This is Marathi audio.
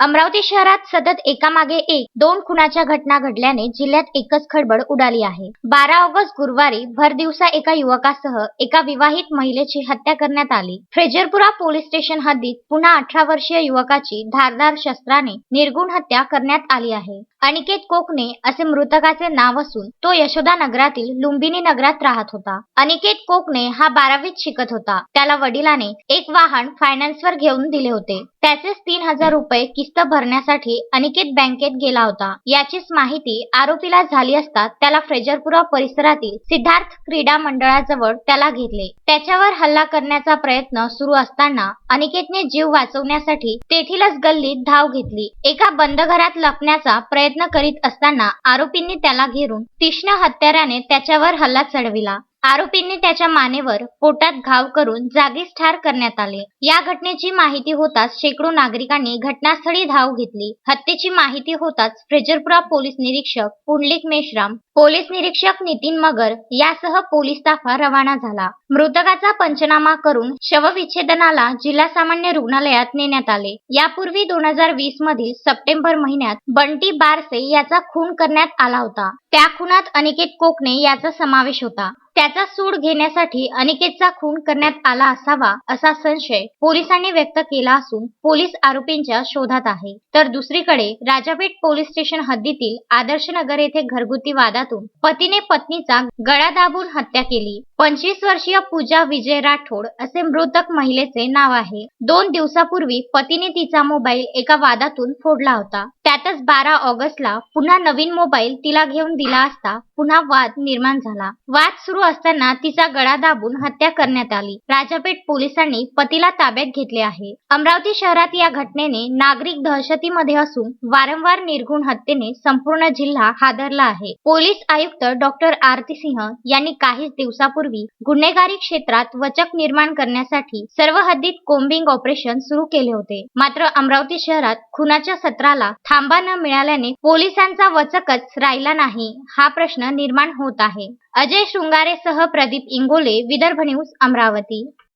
अमरावती शहरात सतत एकामागे एक दोन खुनाच्या घटना घडल्याने जिल्ह्यात एकच खळबळ उडाली आहे. बारा ऑगस्ट गुरुवारी भर दिवसा एका युवकासह एका विवाहित महिलेची हत्या करण्यात आली. फ्रेजरपुरा पोलीस स्टेशन हद्दीत पुन्हा अठरा वर्षीय युवकाची धारदार शस्त्राने निर्गुण हत्या करण्यात आली आहे. अनिकेत कोकणे असे मृतकाचे नाव असून तो यशोदा नगरातील लुंबिनी नगरात राहत होता. अनिकेत कोकणे हा बारावीत शिकत होता. त्याला वडिलाने एक वाहन फायनान्सवर घेऊन दिले होते. त्याचेच तीन हजार रुपये किस्त भरण्यासाठी अनिकेत बँकेत गेला होता. याचीच माहिती आरोपीला झाली असता त्याला फ्रेजरपुरा परिसरातील सिद्धार्थ क्रीडा मंडळाजवळ त्याला घेतले. त्याच्यावर हल्ला करण्याचा प्रयत्न सुरू असताना अनिकेतने जीव वाचवण्यासाठी तेथीलच गल्लीत धाव घेतली. एका बंद घरात लपण्याचा प्रयत्न करीत असताना आरोपींनी त्याला घेरून तीक्ष्ण हत्याराने त्याच्यावर हल्ला चढविला. आरोपींनी त्याच्या मानेवर पोटात घाव करून जागीच ठार करण्यात आले. या घटनेची माहिती होताच शेकडो नागरिकांनी घटनास्थळी धाव घेतली. हत्येची माहिती होताच फ्रेजरपुरा पोलीस निरीक्षक पुंडलिक मेश्राम पोलीस निरीक्षक नितीन मगर यासह पोलीस ताफा रवाना झाला. मृतकाचा पंचनामा करून शवविच्छेदनाला जिल्हा सामान्य रुग्णालयात नेण्यात आले. यापूर्वी दोन हजार वीस मधील सप्टेंबर महिन्यात बंटी बारसे याचा खून करण्यात आला होता. त्या खुनात अनिकेत कोकणे याचा समावेश होता. त्याचा सूड घेण्यासाठी अनिकेतचा खून करण्यात आला असावा असा संशय पोलिसांनी व्यक्त केला असून पोलीस आरोपींच्या शोधात आहे. तर दुसरीकडे राजापेठ पोलीस स्टेशन हद्दीतील आदर्शनगर येथे घरगुती वादातून पतीने पत्नीचा गळा दाबून हत्या केली. पंचवीस वर्षीय पूजा विजय राठोड असे मृतक महिलेचे नाव आहे. दोन दिवसापूर्वी पतीने तिचा मोबाईल एका वादातून फोडला होता. त्यातच बारा ऑगस्टला पुन्हा नवीन मोबाईल तिला घेऊन दिला असता पुन्हा वाद निर्माण झाला. वाद सुरू असताना तिचा गळा दाबून हत्या करण्यात आली. राजापेठ पोलिसांनी पतीला ताब्यात घेतले आहे. अमरावती शहरात या घटनेने नागरिक दहशतीमध्ये असून वारंवार निर्घुण हत्येने संपूर्ण जिल्हा हादरला आहे. पोलीस आयुक्त डॉक्टर आरती सिंह यांनी काहीच दिवसापूर्वी गुन्हेगारी क्षेत्रात वचक निर्माण करण्यासाठी सर्व हद्दीत कोम्बिंग ऑपरेशन सुरू केले होते. मात्र अमरावती शहरात खुनाच्या सत्राला थांबा न मिळाल्याने पोलिसांचा वचकच राहिला नाही हा प्रश्न निर्माण होत आहे. अजय शृंगारेसह प्रदीप इंगोले विदर्भ न्यूज अमरावती.